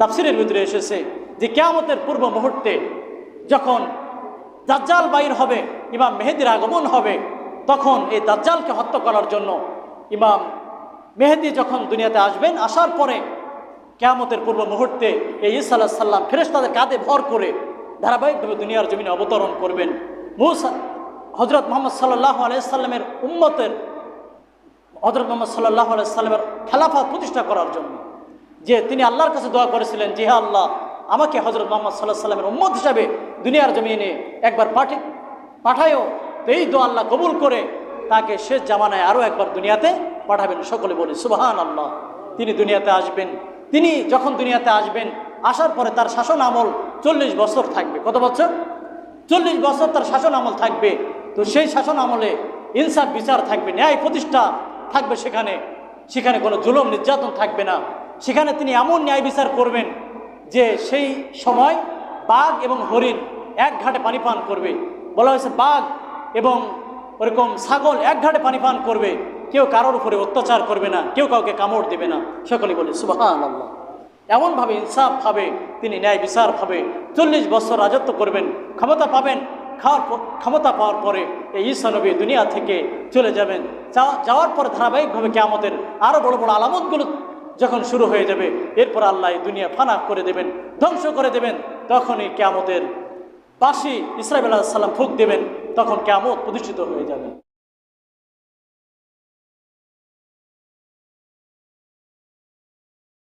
তাফসিরের ভিতরে এসেছে যে কেয়ামতের পূর্ব মুহূর্তে যখন দাজ্জাল বাইর হবে, ইমাম মেহেদির আগমন হবে, তখন এই দাজ্জালকে হত্যা করার জন্য ইমাম মেহেদি যখন দুনিয়াতে আসবেন, আসার পরে কেয়ামতের পূর্ব মুহূর্তে এই ঈসা আলাহ সাল্লাম ফেরেশতাদের কাঁধে ভর করে ধারাবাহিকভাবে দুনিয়ার জমিনে অবতরণ করবেন। মুসা হজরত মোহাম্মদ সাল্লাহ আলাইসাল্লামের উম্মতের হজরত মোহাম্মদ সাল্লাহ আলাইসাল্লামের খেলাফা প্রতিষ্ঠা করার জন্য। যে তিনি আল্লাহর কাছে দোয়া করেছিলেন যে আল্লাহ, আমাকে হজরত মোহাম্মদ সাল্লাহ সাল্লামের উম্মত হিসাবে দুনিয়ার জমিনে একবার পাঠে পাঠায়ও তো এই দোয়া আল্লাহ কবুল করে তাকে শেষ জামানায় আরও একবার দুনিয়াতে পাঠাবেন। সকলে বলি সুবাহান আল্লাহ তিনি দুনিয়াতে আসবেন। তিনি যখন দুনিয়াতে আসবেন, আসার পরে তার শাসন আমল চল্লিশ বছর থাকবে। কত বছর? চল্লিশ বছর তার শাসন আমল থাকবে। তো সেই শাসন আমলে ইনসাফ, বিচার থাকবে, ন্যায় প্রতিষ্ঠা থাকবে সেখানে। সেখানে কোনো জুলম, নির্যাতন থাকবে না। সেখানে তিনি এমন ন্যায় বিচার করবেন যে সেই সময় বাঘ এবং হরিণ এক ঘাটে পানি পান করবে। বলা হয়েছে বাঘ এবং ওরকম ছাগল এক ঘাটে পানি পান করবে। কেউ কারোর উপরে অত্যাচার করবে না, কেউ কাউকে কামড় দেবে না। সকলে বলে সুবাহান আল্লাহ এমনভাবে ইনসাফভাবে তিনি ন্যায় বিচারভাবে চল্লিশ বছর রাজত্ব করবেন। ক্ষমতা পাবেন, খাওয়ার ক্ষমতা পাওয়ার পরে এই ঈসা নবী দুনিয়া থেকে চলে যাবেন। যাওয়ার পর ধারাবাহিকভাবে কেয়ামতের আরও বড় বড় আলামতগুলো যখন শুরু হয়ে যাবে, এরপর আল্লাহ দুনিয়া ফানা করে দেবেন, ধ্বংস করে দেবেন, তখনই কেয়ামতের বাসি ইসরাইল আলাহ সাল্লাম ফুক দেবেন, তখন কেয়ামত প্রতিষ্ঠিত হয়ে যাবে।